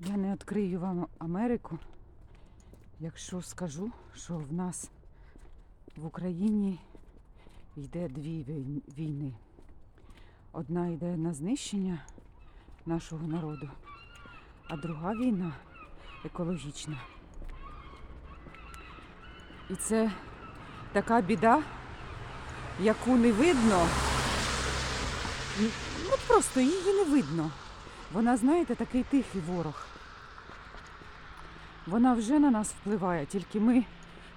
Я не відкрию вам Америку, якщо скажу, що в нас в Україні йде дві війни. Одна йде на знищення нашого народу, а друга війна екологічна. І це така біда, яку не видно. Ну, просто її не видно. Вона, знаєте, такий тихий ворог. Вона вже на нас впливає, тільки ми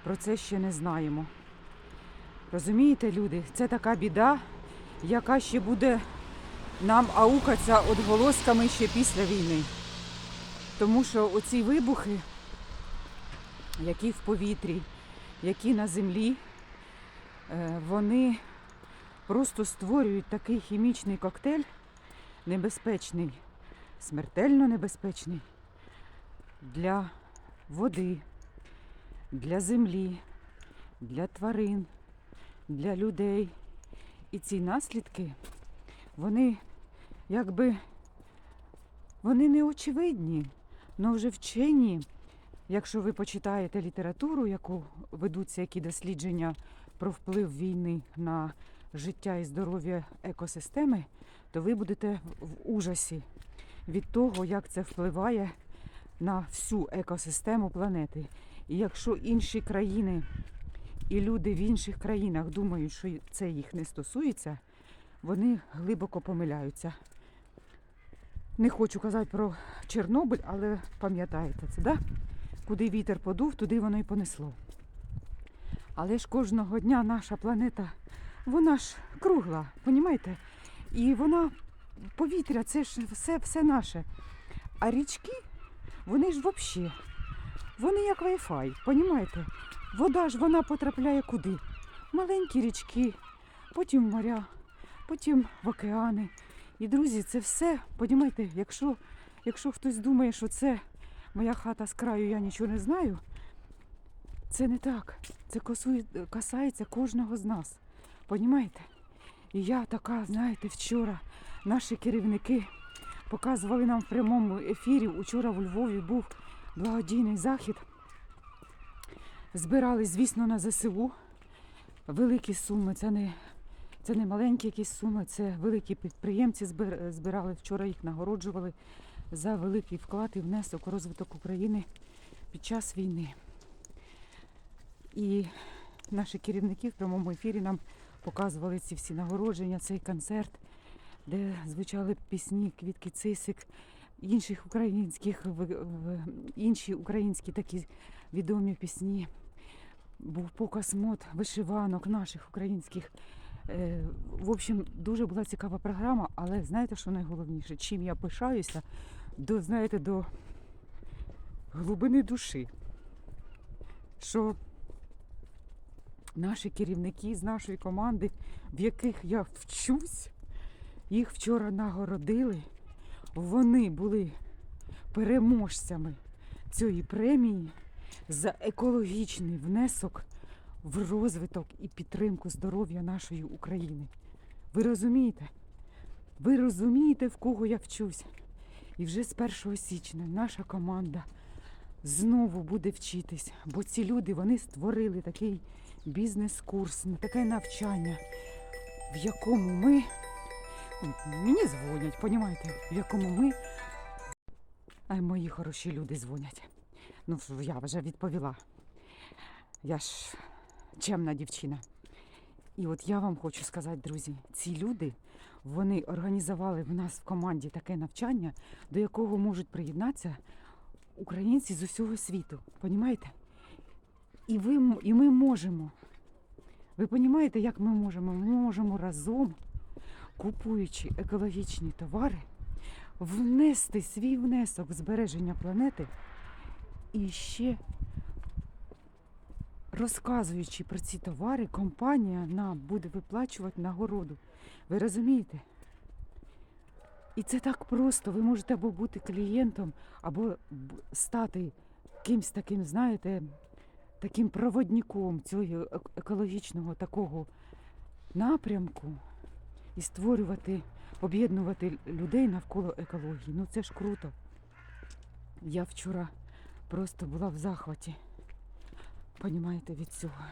про це ще не знаємо. Розумієте, люди, це така біда, яка ще буде нам аукатися отголосками ще після війни. Тому що оці вибухи, які в повітрі, які на землі, е, вони просто створюють такий хімічний коктейль небезпечний, смертельно небезпечний для води, для землі, для тварин, для людей. І ці наслідки, вони якби вони не очевидні, але вже вчені. Якщо ви почитаєте літературу, яку ведуться які дослідження про вплив війни на життя і здоров'я екосистеми, то ви будете в- ужасі від того, як це впливає на всю екосистему планети. І якщо інші країни і люди в інших країнах думають, що це їх не стосується, вони глибоко помиляються. Не хочу казати про Чорнобиль, але пам'ятаєте це, да? Куди вітер подув, туди воно й понесло. Але ж кожного дня наша планета, вона ж кругла, понімаєте? І вона, повітря, це ж все, все наше. А річки, вони ж взагалі, вони як Wi-Fi, понімаєте? Вода ж вона потрапляє куди? Маленькі річки, потім моря, потім в океани. І, друзі, це все, понімаєте, якщо, якщо хтось думає, що це моя хата з краю, я нічого не знаю, це не так. Це касається кожного з нас. Понімаєте? І я така, знаєте, вчора наші керівники показували нам в прямому ефірі. Учора в Львові був благодійний захід. Збирали, звісно, на ЗСУ великі суми. Це не, це не маленькі якісь суми, це великі підприємці збирали. Вчора їх нагороджували за великий вклад і внесок у розвиток України під час війни. І наші керівники в прямому ефірі нам показували ці всі нагородження, цей концерт, де звучали пісні Квітки Цисик, інших українських, інші українські такі відомі пісні. Був показ мод вишиванок наших українських. Е, В общем, дуже була цікава програма, але знаєте, що найголовніше? Чим я пишаюся, до, знаєте, до глибини душі. Що наші керівники з нашої команди, в яких я вчусь, їх вчора нагородили. Вони були переможцями цієї премії за екологічний внесок в розвиток і підтримку здоров'я нашої України. Ви розумієте? Ви розумієте, в кого я вчусь? І вже з 1 січня наша команда знову буде вчитись, бо ці люди вони створили такий бізнес-курс, таке навчання, в якому ми мені дзвонять, понімаєте, в якому ми. Ай, мої хороші люди дзвонять. Ну, я вже відповіла. Я ж чемна дівчина. І от я вам хочу сказати, друзі, ці люди вони організували в нас в команді таке навчання, до якого можуть приєднатися українці з усього світу. Понімаєте? І, ви, і ми можемо. Ви розумієте, як ми можемо? Ми можемо разом, купуючи екологічні товари, внести свій внесок в збереження планети і ще розказуючи про ці товари, компанія нам буде виплачувати нагороду. Ви розумієте? І це так просто. Ви можете або бути клієнтом, або стати кимсь таким, знаєте, таким проводником цього екологічного такого напрямку і створювати, об'єднувати людей навколо екології. Ну це ж круто. Я вчора просто була в захваті. Понімаєте від цього.